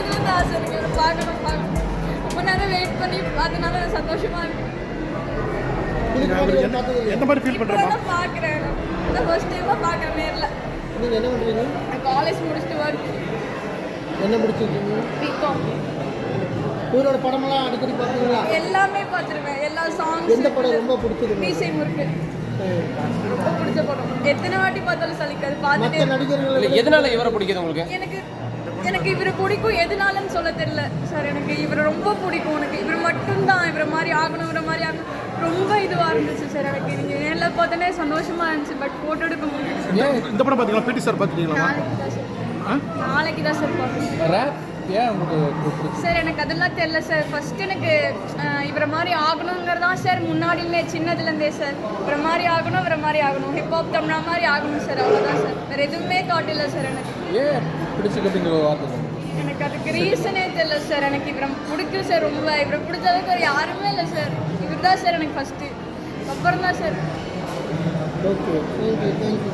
சின்னதுலேருந்து ஆசை இருக்குது அதை பார்க்கணும் ரொம்ப நேரம் வெயிட் பண்ணி அதனால சந்தோஷமா இருக்கு. எந்த மாதிரி ஃபீல் பண்ணுறேன் பார்க்குறேன். இந்த ஃபர்ஸ்ட் டைமாக பார்க்குறேன் நேரில். நீங்கள் என்ன பண்ணுறீங்க காலேஜ் முடிச்சுட்டு ஒர்க் என்ன முடிச்சிருக்கீங்க பிகாம் இவரோட படமெல்லாம் அடிக்கடி பார்ப்பீங்களா எல்லாமே பார்த்துருவேன் எல்லா சாங்ஸ் எந்த படம் ரொம்ப பிடிச்சிருக்கு மீசை முருக்கு ரொம்ப பிடிச்ச படம். எத்தனை வாட்டி பார்த்தாலும் சலிக்காது. பார்த்துட்டு நடிகர்கள் எதனால இவரை பிடிக்குது உங்களுக்கு? எனக்கு எனக்கு இவரை பிடிக்கும் எதனாலன்னு சொல்ல தெரியல. சார் எனக்கு இவரை ரொம்ப பிடிக்கும். எனக்கு இவர் மட்டும்தான் இவரை மாதிரி ஆகணும் இவரை மாதிரி ஆகணும். ரொம்ப இதுவாக இருந்துச்சு சார் எனக்கு. நீங்கள் நேரில் பார்த்தோன்னே சந்தோஷமா இருந்துச்சு பட் ஃபோட்டோ எடுக்க முடியல. இந்த படம் பார்த்தீங்களா? பிடி சார் பார்த்துட்டீங்களா நாளைக்கு தான் சார். நாளைக்கு தான் சார் பார்க்கணும் உங்களுக்கு சார் எனக்கு அதெல்லாம் தெரியல சார். ஃபர்ஸ்ட் எனக்கு இவரை மாதிரி ஆகணுங்கிறதான் சார் முன்னாடிலே சின்னதுலேருந்தே சார். இவரை மாதிரி ஆகணும் இவரை மாதிரி ஆகணும். ஹிப்ஹாப் தமிழா மாதிரி ஆகணும் சார் அவ்வளோதான் சார். வேறு எதுவுமே தாட் இல்லை சார் எனக்கு. ஏன் பிடிச்சிக்கிட்டீங்க வார்த்தை எனக்கு அதுக்கு ரீசனே தெரியல சார். எனக்கு இவரை பிடிக்கும் சார் ரொம்ப. இவரை பிடிச்ச அளவுக்கு யாருமே இல்லை சார். இவர் தான் சார் எனக்கு ஃபஸ்ட்டு அப்புறம் தான் சார் ஓகே தேங்க்யூ